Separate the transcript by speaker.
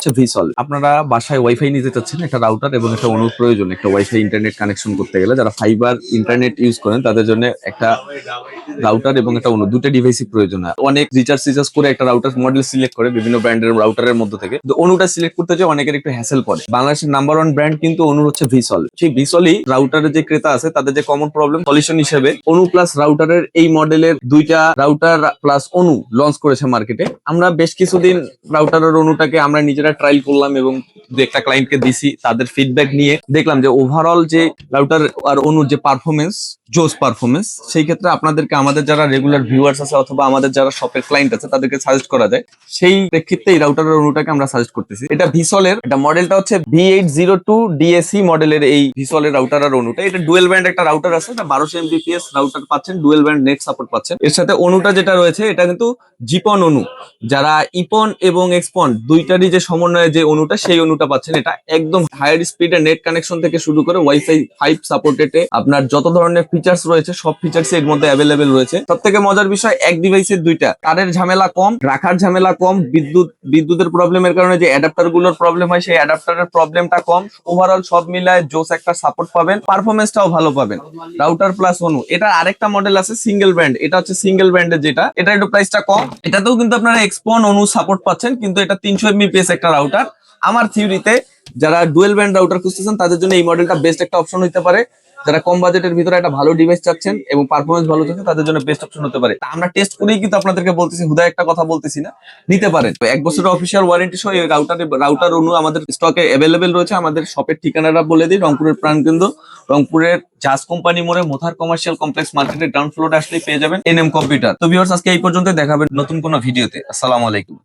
Speaker 1: হচ্ছে ভিসল আপনারা বাসায় ওয়াইফাই নিতে চাচ্ছেন, একটা রাউটার এবং একটা অনুর প্রয়োজন, একটা ওয়াইফাই ইন্টারনেট কানেকশন করতে গেলে। যারা ফাইবার ইন্টারনেট ইউজ করেন, তাদের জন্য একটা রাউটার এবং একটা অনু দুটো ডিভাইসই প্রয়োজন হয়। অনেক রিচার্জ রিচার্জ করে একটা রাউটার মডেল সিলেক্ট করে বিভিন্ন ব্র্যান্ডের রাউটারের মধ্যে থেকে। তো অনুটা সিলেক্ট করতে যে অনেকের একটু হ্যাসেল পড়ে বাংলাদেশের নাম্বার ওয়ান ব্র্যান্ড কিন্তু অনুর হচ্ছে ভিসল সেই ভিসলই রাউটারের যে ক্রেতা আছে, তাদের যে কমন প্রবলেম সলিউশন হিসেবে অনু প্লাস রাউটারের এই মডেলের দুইটা রাউটার প্লাস অনু লঞ্চ করেছে মার্কেটে আমরা বেশ কিছুদিন রাউটারের অনুটাকে আমরা নিজেরা ট্রায়াল করলাম এবং দু একটা ক্লায়েন্টকে দিছি, তাদের ফিডব্যাক নিয়ে দেখলাম যে ওভারঅল যে রাউটার আর অনুর যে পারফরমেন্স জোস পারফরমেন্স সেই ক্ষেত্রে আপনাদেরকে আমাদের যারা রেগুলার ভিউয়ার্স আছে অথবা আমাদের যারা শপের ক্লায়েন্ট আছে, তাদেরকে সাজেস্ট করা যায়। সেই প্রেক্ষিতে এই রাউটারের অনুটাকে আমরা সাজেস্ট করতেছি। এটা ভিসলের এটা মডেলটা হচ্ছে V eight zero two DAC মডেলের এই ভিসলের রাউটার আর অনুটা। এটা ডুয়েল ব্যান্ড একটা রাউটার আছে, এটা বারোশো এমবিপিএস রাউটার পাচ্ছেন ডুয়েল ব্যান্ড নেট সাপোর্ট পাচ্ছেন। এর সাথে অনুটা যেটা রয়েছে, এটা কিন্তু জিপন অনু। যারা ইপন এবং এক্সপন দুইটারই যে সমন্বয়ে যে অনুটা, সেই অনুটা পাচ্ছেন, এটা একদম হায়ার স্পিডে নেট কানেকশন থেকে শুরু করে ওয়াইফাই ফাইভ সাপোর্টেড আপনার যত ধরনের ফিচার্স রয়েছে, সব ফিচার্স এর মধ্যে অ্যাভেলেবেল রয়েছে। সব থেকে মজার বিষয়, এক ডিভাইসের দুইটা। তারের ঝামেলা কম, রাখার ঝামেলা কম, বিদ্যুৎ, বিদ্যুতের প্রবলেমের কারণে যে অ্যাডাপ্টারগুলোর প্রবলেম হয়, সেই অ্যাডাপ্টারের প্রবলেমটা কম। ওভারঅল সব মিলায় জোস একটা সাপোর্ট পাবেন পারফরমেন্সটাও ভালো পাবেন। রাউটার প্লাস অনু এটা আরেকটা মডেল আছে সিঙ্গেল ব্যান্ড এটা হচ্ছে সিঙ্গেল ব্যান্ডের যেটা। এটা একটু প্রাইসটা কম। এটাতেও কিন্তু আপনারা এক্সপন অনু সাপোর্ট পাচ্ছেন, কিন্তু এটা তিনশো এমবিপিএস একটা রাউটার আমার থিওরিতে যারা ডুয়েল ব্যান্ড রাউটার খুঁজতেছেন, তাদের জন্য এই মডেলটা বেস্ট একটা অপশন হতে পারে। যারা কম বাজেটের ভিতরে একটা ভালো ডিভাইস চাচ্ছেন এবং পারফরমেন্স ভালো চাচ্ছেন, তাদের জন্য বেস্ট অপশন হতে পারে। আমরা টেস্ট করেই কিন্তু আপনাদেরকে বলতেছি হুদা একটা কথা বলতেছি না, নিতে পারেন। তো এক বছরের অফিসিয়াল ওয়ারেন্টি সহ এই রাউটার রাউটার অনু আমাদের স্টকে অ্যাভেলেবেল রয়েছে। আমাদের শপের ঠিকানাটা বলে দিই, রংপুরের প্রাণকেন্দ্র। রংপুরের জাজ কোম্পানি মোড়ে মোথার কমার্শিয়াল কমপ্লেক্স মার্কেটের গ্রাউন্ড ফ্লোরে আসলে পেয়ে যাবেন এনএম কম্পিউটার তো ভিউয়ার্স আজকে এই পর্যন্ত দেখাবেন নতুন কোনো ভিডিওতে আসসালামু আলাইকুম।